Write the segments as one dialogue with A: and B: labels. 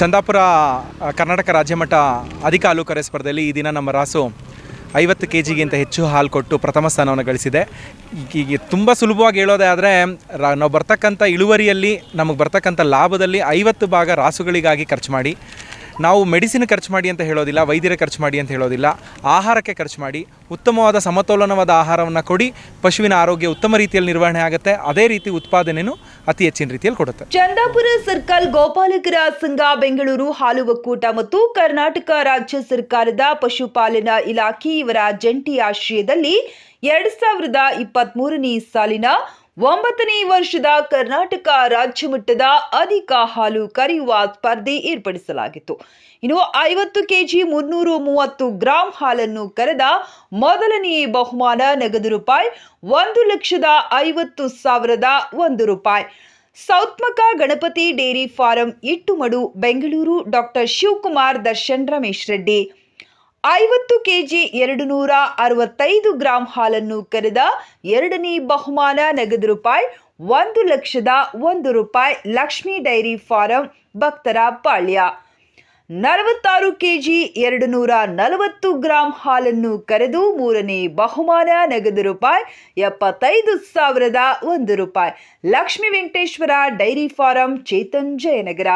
A: ಚಂದಾಪುರ ಕರ್ನಾಟಕ ರಾಜ್ಯಮಟ್ಟ ಅಧಿಕ ಹಾಲು ಕರೆ ಸ್ಪರ್ಧೆಯಲ್ಲಿ ಈ ದಿನ ನಮ್ಮ ರಾಸು ಐವತ್ತು ಕೆ ಜಿಗಿಂತ ಹೆಚ್ಚು ಹಾಲು ಕೊಟ್ಟು ಪ್ರಥಮ ಸ್ಥಾನವನ್ನು ಗಳಿಸಿದೆ. ಈಗ ತುಂಬ ಸುಲಭವಾಗಿ ಹೇಳೋದೇ ಆದರೆ ನಾವು ಬರ್ತಕ್ಕಂಥ ಇಳುವರಿಯಲ್ಲಿ, ನಮಗೆ ಬರ್ತಕ್ಕಂಥ ಲಾಭದಲ್ಲಿ ಐವತ್ತು ಭಾಗ ರಾಸುಗಳಿಗಾಗಿ ಖರ್ಚು ಮಾಡಿ, ನಾವು ಮೆಡಿಸಿನ್ ಖರ್ಚು ಮಾಡಿ ಅಂತ ಹೇಳೋದಿಲ್ಲ, ವೈದ್ಯರ ಖರ್ಚು ಮಾಡಿ ಅಂತ ಹೇಳೋದಿಲ್ಲ, ಆಹಾರಕ್ಕೆ ಖರ್ಚು ಮಾಡಿ, ಉತ್ತಮವಾದ ಸಮತೋಲನವಾದ ಆಹಾರವನ್ನು ಕೊಡಿ, ಪಶುವಿನ ಆರೋಗ್ಯ ಉತ್ತಮ ರೀತಿಯಲ್ಲಿ ನಿರ್ವಹಣೆ ಆಗುತ್ತೆ. ಅದೇ ರೀತಿ ಉತ್ಪಾದನೆಯೂ ಅತಿ ಹೆಚ್ಚಿನ ರೀತಿಯಲ್ಲಿ ಕೊಡುತ್ತೆ.
B: ಚಂದಾಪುರ ಸರ್ಕಲ್ ಗೋಪಾಲಕರ ಸಂಘ, ಬೆಂಗಳೂರು ಹಾಲು ಒಕ್ಕೂಟ ಮತ್ತು ಕರ್ನಾಟಕ ರಾಜ್ಯ ಸರ್ಕಾರದ ಪಶುಪಾಲನಾ ಇಲಾಖೆ ಇವರ ಜಂಟಿ ಆಶ್ರಯದಲ್ಲಿ ಎರಡ್ ಸಾವಿರದ ಇಪ್ಪತ್ತ್ ಮೂರನೇ ಸಾಲಿನ ಒಂಬತ್ತನೇ ವರ್ಷದ ಕರ್ನಾಟಕ ರಾಜ್ಯ ಮಟ್ಟದ ಅಧಿಕ ಹಾಲು ಕರೆಯುವ ಸ್ಪರ್ಧೆ ಏರ್ಪಡಿಸಲಾಗಿತ್ತು. ಇನ್ನು ಐವತ್ತು ಕೆಜಿ ಮುನ್ನೂರು ಮೂವತ್ತು ಗ್ರಾಂ ಹಾಲನ್ನು ಕರೆದ ಮೊದಲನೇ ಬಹುಮಾನ ನಗದು ರೂಪಾಯಿ ಒಂದು ಲಕ್ಷದ ಐವತ್ತು ಸಾವಿರದ ಒಂದು ರೂಪಾಯಿ. ಸೌತ್ಮಕ ಗಣಪತಿ ಡೇರಿ ಫಾರಂ ಇಟ್ಟುಮಡು ಬೆಂಗಳೂರು ಡಾಕ್ಟರ್ ಶಿವಕುಮಾರ್ ದರ್ಶನ್ ರಮೇಶ್ ರೆಡ್ಡಿ. ಐವತ್ತು ಕೆಜಿ ಎರಡು ನೂರ ಅರವತ್ತೈದು ಗ್ರಾಂ ಹಾಲನ್ನು ಕರೆದ ಎರಡನೇ ಬಹುಮಾನ ನಗದು ರೂಪಾಯಿ ಒಂದು ಲಕ್ಷದ ಒಂದು ರೂಪಾಯಿ ಲಕ್ಷ್ಮೀ ಡೈರಿ ಫಾರಂ ಭಕ್ತರ ಪಾಳ್ಯ ನಲವತ್ತಾರು ಕೆಜಿ ಎರಡು ನೂರ ನಲವತ್ತು ಗ್ರಾಂ ಹಾಲನ್ನು ಕರೆದು ಮೂರನೇ ಬಹುಮಾನ ನಗದು ರೂಪಾಯಿ ಎಪ್ಪತ್ತೈದು ಸಾವಿರದ ಒಂದು ರೂಪಾಯಿ. Lakshmi Venkateshwara dairy farm Chetan Jayanagar.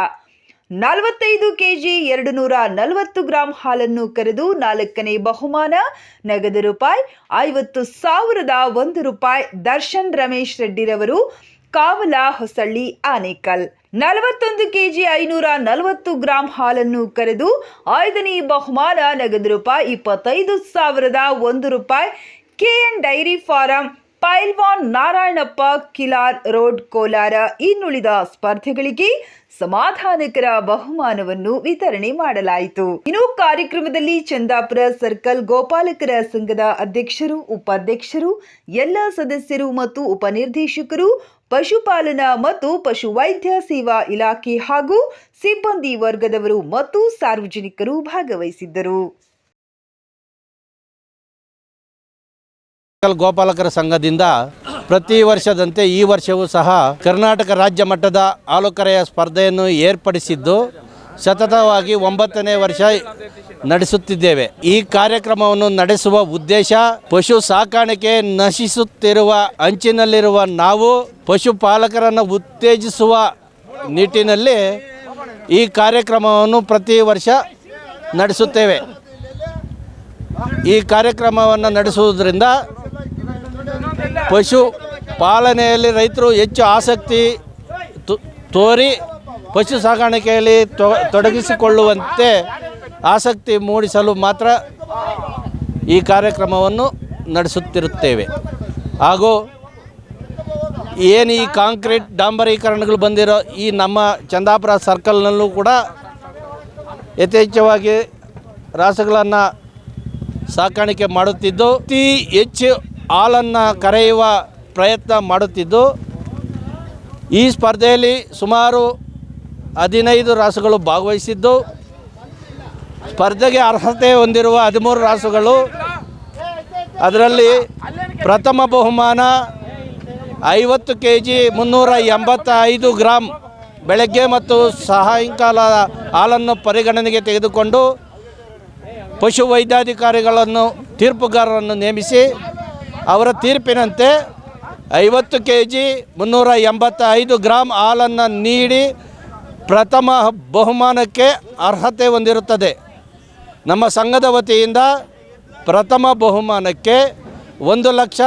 B: ನಲವತ್ತೈದು ಕೆಜಿ ಎರಡು ನೂರ ನಲವತ್ತು ಗ್ರಾಂ ಹಾಲನ್ನು ಕರೆದು ನಾಲ್ಕನೇ ಬಹುಮಾನ. ನಗದು ರೂಪಾಯಿ ಐವತ್ತು ಸಾವಿರದ ಒಂದು ರೂಪಾಯಿ. ದರ್ಶನ್ ರಮೇಶ್ ರೆಡ್ಡಿರವರು, ಕಾವಲ ಹೊಸಳ್ಳಿ ಆನೇಕಲ್. ನಲವತ್ತೊಂದು ಕೆಜಿ ಐನೂರ ನಲವತ್ತು ಗ್ರಾಂ ಹಾಲನ್ನು ಕರೆದು ಐದನೇ ಬಹುಮಾನ. ನಗದು ರೂಪಾಯಿ ಇಪ್ಪತ್ತೈದು ಸಾವಿರದ ಒಂದು ರೂಪಾಯಿ. KN dairy farm Pailwan Narayanappa Kilar road Kolar ಇನ್ನುಳಿದ ಸ್ಪರ್ಧೆಗಳಿಗೆ ಸಮಾಧಾನಕರ ಬಹುಮಾನವನ್ನು ವಿತರಣೆ ಮಾಡಲಾಯಿತು. ಇನ್ನು ಕಾರ್ಯಕ್ರಮದಲ್ಲಿ ಚಂದಾಪುರ ಸರ್ಕಲ್ ಗೋಪಾಲಕರ ಸಂಘದ ಅಧ್ಯಕ್ಷರು, ಉಪಾಧ್ಯಕ್ಷರು, ಎಲ್ಲ ಸದಸ್ಯರು ಮತ್ತು ಉಪನಿರ್ದೇಶಕರು, ಪಶುಪಾಲನಾ ಮತ್ತು ಪಶುವೈದ್ಯ ಸೇವಾ ಇಲಾಖೆ ಹಾಗೂ ಸಿಬ್ಬಂದಿ ವರ್ಗದವರು ಮತ್ತು ಸಾರ್ವಜನಿಕರು ಭಾಗವಹಿಸಿದ್ದರು.
C: ಗೋಪಾಲಕರ ಸಂಘದಿಂದ ಪ್ರತಿ ವರ್ಷದಂತೆ ಈ ವರ್ಷವೂ ಸಹ ಕರ್ನಾಟಕ ರಾಜ್ಯ ಮಟ್ಟದ ಆಲೋಕರೆಯ ಸ್ಪರ್ಧೆಯನ್ನು ಏರ್ಪಡಿಸಿದ್ದು ಸತತವಾಗಿ ಒಂಬತ್ತನೇ ವರ್ಷ ನಡೆಸುತ್ತಿದ್ದೇವೆ. ಈ ಕಾರ್ಯಕ್ರಮವನ್ನು ನಡೆಸುವ ಉದ್ದೇಶ ಪಶು ಸಾಕಾಣಿಕೆ ನಶಿಸುತ್ತಿರುವ ಅಂಚಿನಲ್ಲಿರುವ ನಾವು ಪಶುಪಾಲಕರನ್ನು ಉತ್ತೇಜಿಸುವ ನಿಟ್ಟಿನಲ್ಲಿ ಈ ಕಾರ್ಯಕ್ರಮವನ್ನು ಪ್ರತಿ ವರ್ಷ ನಡೆಸುತ್ತೇವೆ. ಈ ಕಾರ್ಯಕ್ರಮವನ್ನು ನಡೆಸುವುದರಿಂದ ಪಶು ಪಾಲನೆಯಲ್ಲಿ ರೈತರು ಹೆಚ್ಚು ಆಸಕ್ತಿ ತೋರಿ ಪಶು ಸಾಕಾಣಿಕೆಯಲ್ಲಿ ತೊಡಗಿಸಿಕೊಳ್ಳುವಂತೆ ಆಸಕ್ತಿ ಮೂಡಿಸಲು ಮಾತ್ರ ಈ ಕಾರ್ಯಕ್ರಮವನ್ನು ನಡೆಸುತ್ತಿರುತ್ತೇವೆ. ಹಾಗೂ ಏನು ಈ ಕಾಂಕ್ರೀಟ್ ಡಾಂಬರೀಕರಣಗಳು ಬಂದಿರೋ ಈ ನಮ್ಮ ಚಂದಾಪುರ ಸರ್ಕಲ್ನಲ್ಲೂ ಕೂಡ ಯಥೇಚ್ಛವಾಗಿ ರಾಸುಗಳನ್ನು ಸಾಕಾಣಿಕೆ ಮಾಡುತ್ತಿದ್ದು, ಅತಿ ಹೆಚ್ಚು ಹಾಲನ್ನು ಕರೆಯುವ ಪ್ರಯತ್ನ ಮಾಡುತ್ತಿದ್ದು, ಈ ಸ್ಪರ್ಧೆಯಲ್ಲಿ ಸುಮಾರು ಹದಿನೈದು ರಾಸುಗಳು ಭಾಗವಹಿಸಿದ್ದು, ಸ್ಪರ್ಧೆಗೆ ಅರ್ಹತೆ ಹೊಂದಿರುವ ಹದಿಮೂರು ರಾಸುಗಳು, ಅದರಲ್ಲಿ ಪ್ರಥಮ ಬಹುಮಾನ ಐವತ್ತು ಕೆ ಜಿ ಮುನ್ನೂರ ಎಂಬತ್ತೈದು ಗ್ರಾಮ್ ಬೆಳಗ್ಗೆ ಮತ್ತು ಸಾಯಂಕಾಲ ಹಾಲನ್ನು ಪರಿಗಣನೆಗೆ ತೆಗೆದುಕೊಂಡು ಪಶುವೈದ್ಯಾಧಿಕಾರಿಗಳನ್ನು, ತೀರ್ಪುಗಾರರನ್ನು ನೇಮಿಸಿ ಅವರ ತೀರ್ಪಿನಂತೆ ಐವತ್ತು ಕೆ ಜಿ ಮುನ್ನೂರ ಎಂಬತ್ತೈದು ಗ್ರಾಮ್ ಹಾಲನ್ನು ನೀಡಿ ಪ್ರಥಮ ಬಹುಮಾನಕ್ಕೆ ಅರ್ಹತೆ ಹೊಂದಿರುತ್ತದೆ. ನಮ್ಮ ಸಂಘದ ವತಿಯಿಂದ ಪ್ರಥಮ ಬಹುಮಾನಕ್ಕೆ ಒಂದು ಲಕ್ಷ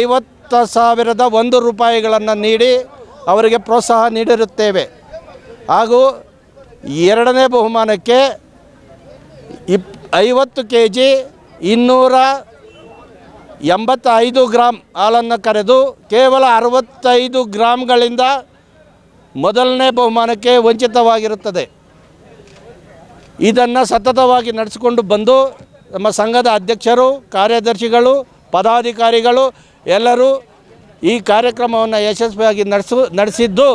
C: ಐವತ್ತು ಸಾವಿರದ ಒಂದು ರೂಪಾಯಿಗಳನ್ನು ನೀಡಿ ಅವರಿಗೆ ಪ್ರೋತ್ಸಾಹ ನೀಡಿರುತ್ತೇವೆ. ಹಾಗೂ ಎರಡನೇ ಬಹುಮಾನಕ್ಕೆ ಇಪ್ ಐವತ್ತು ಕೆ ಜಿ ಇನ್ನೂರ ಎಂಬತ್ತೈದು ಗ್ರಾಮ್ ಹಾಲನ್ನು ಕರೆದು ಕೇವಲ ಅರವತ್ತೈದು ಗ್ರಾಮ್ಗಳಿಂದ ಮೊದಲನೇ ಬಹುಮಾನಕ್ಕೆ ವಂಚಿತವಾಗಿರುತ್ತದೆ. ಇದನ್ನು ಸತತವಾಗಿ ನಡೆಸಿಕೊಂಡು ಬಂದು ನಮ್ಮ ಸಂಘದ ಅಧ್ಯಕ್ಷರು, ಕಾರ್ಯದರ್ಶಿಗಳು, ಪದಾಧಿಕಾರಿಗಳು ಎಲ್ಲರೂ ಈ ಕಾರ್ಯಕ್ರಮವನ್ನು ಯಶಸ್ವಿಯಾಗಿ ನಡೆಸು, ನಡೆಸಿದ್ದು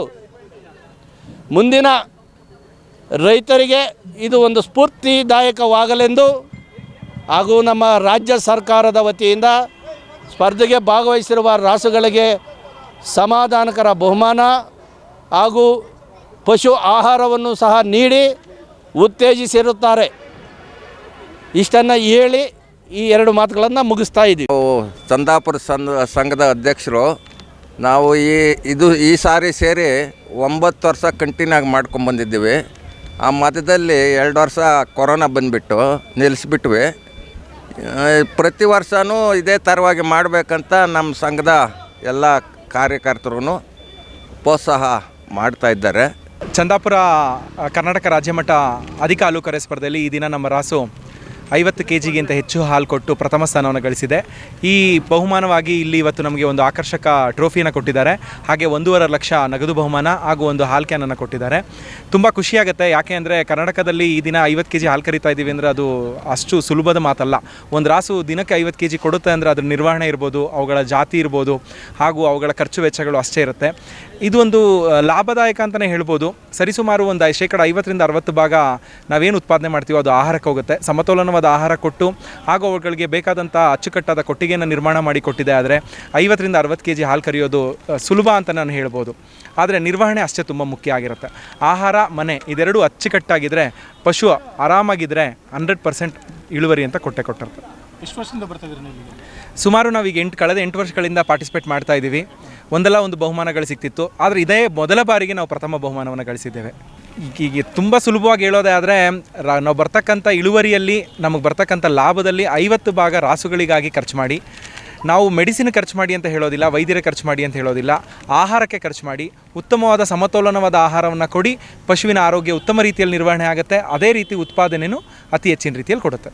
C: ಮುಂದಿನ ರೈತರಿಗೆ ಇದು ಒಂದು ಸ್ಫೂರ್ತಿದಾಯಕವಾಗಲೆಂದು ಹಾಗೂ ನಮ್ಮ ರಾಜ್ಯ ಸರ್ಕಾರದ ವತಿಯಿಂದ ಸ್ಪರ್ಧೆಗೆ ಭಾಗವಹಿಸಿರುವ ರಾಸುಗಳಿಗೆ ಸಮಾಧಾನಕರ ಬಹುಮಾನ ಹಾಗೂ ಪಶು ಆಹಾರವನ್ನು ಸಹ ನೀಡಿ ಉತ್ತೇಜಿಸಿರುತ್ತಾರೆ. ಇಷ್ಟನ್ನು ಹೇಳಿ ಈ ಎರಡು ಮಾತುಗಳನ್ನು ಮುಗಿಸ್ತಾ ಇದ್ದೀವಿ.
D: ಚಂದಾಪುರ ಸಂಘ, ಸಂಘದ ಅಧ್ಯಕ್ಷರು, ನಾವು ಈ, ಇದು ಈ ಸಾರಿ ಸೇರಿ ಒಂಬತ್ತು ವರ್ಷ ಕಂಟಿನ್ಯೂ ಆಗಿ ಮಾಡ್ಕೊಂಬಂದಿದ್ದೀವಿ ಆ ಮಧ್ಯದಲ್ಲಿ ಎರಡು ವರ್ಷ ಕೊರೋನಾ ಬಂದುಬಿಟ್ಟು ನಿಲ್ಲಿಸ್ಬಿಟ್ವಿ. ಪ್ರತಿ ವರ್ಷವೂ ಇದೇ ಥರವಾಗಿ ಮಾಡಬೇಕಂತ ನಮ್ಮ ಸಂಘದ ಎಲ್ಲ ಕಾರ್ಯಕರ್ತರು ಪ್ರೋತ್ಸಾಹ ಮಾಡ್ತಾ ಇದ್ದಾರೆ.
A: ಚಂದಾಪುರ ಕರ್ನಾಟಕ ರಾಜ್ಯಮಟ್ಟ ಅಧಿಕ ಆಲೂಕರೆ ಕರೆ ಸ್ಪರ್ಧೆಯಲ್ಲಿ ಈ ದಿನ ನಮ್ಮ ರಾಸು ಐವತ್ತು ಕೆ ಜಿಗಿಂತ ಹೆಚ್ಚು ಹಾಲು ಕೊಟ್ಟು ಪ್ರಥಮ ಸ್ಥಾನವನ್ನು ಗಳಿಸಿದೆ. ಈ ಬಹುಮಾನವಾಗಿ ಇಲ್ಲಿ ಇವತ್ತು ನಮಗೆ ಒಂದು ಆಕರ್ಷಕ ಟ್ರೋಫಿಯನ್ನು ಕೊಟ್ಟಿದ್ದಾರೆ. ಹಾಗೆ ಒಂದೂವರೆ ಲಕ್ಷ ನಗದು ಬಹುಮಾನ ಹಾಗೂ ಒಂದು ಹಾಲ್ ಕ್ಯಾನನ್ನು ಕೊಟ್ಟಿದ್ದಾರೆ. ತುಂಬ ಖುಷಿಯಾಗುತ್ತೆ. ಯಾಕೆ ಅಂದರೆ ಕರ್ನಾಟಕದಲ್ಲಿ ಈ ದಿನ ಐವತ್ತು ಕೆ ಜಿ ಹಾಲು ಕರಿತಾ ಇದ್ದೀವಿ ಅಂದರೆ ಅದು ಅಷ್ಟು ಸುಲಭದ ಮಾತಲ್ಲ. ಒಂದು ರಾಸು ದಿನಕ್ಕೆ ಐವತ್ತು ಕೆ ಜಿ ಕೊಡುತ್ತೆ ಅಂದರೆ ಅದರ ನಿರ್ವಹಣೆ ಇರ್ಬೋದು, ಅವುಗಳ ಜಾತಿ ಇರ್ಬೋದು, ಹಾಗೂ ಅವುಗಳ ಖರ್ಚು ವೆಚ್ಚಗಳು ಅಷ್ಟೇ ಇರುತ್ತೆ. ಇದು ಒಂದು ಲಾಭದಾಯಕ ಅಂತಲೇ ಹೇಳ್ಬೋದು. ಸರಿಸುಮಾರು ಒಂದು ಶೇಕಡ ಐವತ್ತರಿಂದ ಅರವತ್ತು ಭಾಗ ನಾವೇನು ಉತ್ಪಾದನೆ ಮಾಡ್ತೀವೋ ಅದು ಆಹಾರಕ್ಕೆ ಹೋಗುತ್ತೆ. ಸಮತೋಲನವಾದ ಆಹಾರ ಕೊಟ್ಟು ಹಾಗೂ ಅವುಗಳಿಗೆ ಬೇಕಾದಂಥ ಅಚ್ಚುಕಟ್ಟಾದ ಕೊಟ್ಟಿಗೆಯನ್ನು ನಿರ್ಮಾಣ ಮಾಡಿ ಕೊಟ್ಟಿದೆ. ಆದರೆ ಐವತ್ತರಿಂದ ಅರವತ್ತು ಕೆ ಜಿ ಹಾಲು ಕರೆಯೋದು ಸುಲಭ ಅಂತ ನಾನು ಹೇಳ್ಬೋದು. ಆದರೆ ನಿರ್ವಹಣೆ ಅಷ್ಟೇ ತುಂಬ ಮುಖ್ಯ ಆಗಿರುತ್ತೆ. ಆಹಾರ ಮನೆ ಇದೆರಡೂ ಅಚ್ಚುಕಟ್ಟಾಗಿದ್ದರೆ ಪಶು ಆರಾಮಾಗಿದ್ದರೆ ಹಂಡ್ರೆಡ್ ಪರ್ಸೆಂಟ್ ಇಳುವರಿ ಅಂತ ಕೊಟ್ಟೆ ಕೊಟ್ಟಿರ್ತಾರೆ
E: ಎಷ್ಟು ವರ್ಷದಿಂದ ಬರ್ತಾ ಇದ್ದೀರಿ ನೀವು?
A: ಸುಮಾರು ನಾವೀಗ ಎಂಟು ಕಳೆದ ಎಂಟು ವರ್ಷಗಳಿಂದ ಪಾರ್ಟಿಸಿಪೇಟ್ ಮಾಡ್ತಾ ಇದ್ದೀವಿ ಒಂದಲ್ಲ ಒಂದು ಬಹುಮಾನಗಳು ಸಿಕ್ತಿತ್ತು. ಆದರೆ ಇದೇ ಮೊದಲ ಬಾರಿಗೆ ನಾವು ಪ್ರಥಮ ಬಹುಮಾನವನ್ನು ಗಳಿಸಿದ್ದೇವೆ. ಈಗ ತುಂಬ ಸುಲಭವಾಗಿ ಹೇಳೋದೇ ಆದರೆ ನಾವು ಬರ್ತಕ್ಕಂಥ ಇಳುವರಿಯಲ್ಲಿ, ನಮಗೆ ಬರ್ತಕ್ಕಂಥ ಲಾಭದಲ್ಲಿ ಐವತ್ತು ಭಾಗ ರಾಸುಗಳಿಗಾಗಿ ಖರ್ಚು ಮಾಡಿ, ನಾವು ಮೆಡಿಸಿನ್ ಖರ್ಚು ಮಾಡಿ ಅಂತ ಹೇಳೋದಿಲ್ಲ, ವೈದ್ಯರ ಖರ್ಚು ಮಾಡಿ ಅಂತ ಹೇಳೋದಿಲ್ಲ, ಆಹಾರಕ್ಕೆ ಖರ್ಚು ಮಾಡಿ, ಉತ್ತಮವಾದ ಸಮತೋಲನವಾದ ಆಹಾರವನ್ನು ಕೊಡಿ, ಪಶುವಿನ ಆರೋಗ್ಯ ಉತ್ತಮ ರೀತಿಯಲ್ಲಿ ನಿರ್ವಹಣೆ ಆಗುತ್ತೆ, ಅದೇ ರೀತಿ ಉತ್ಪಾದನೆಯೂ ಅತಿ ಹೆಚ್ಚಿನ ರೀತಿಯಲ್ಲಿ ಕೊಡುತ್ತೆ.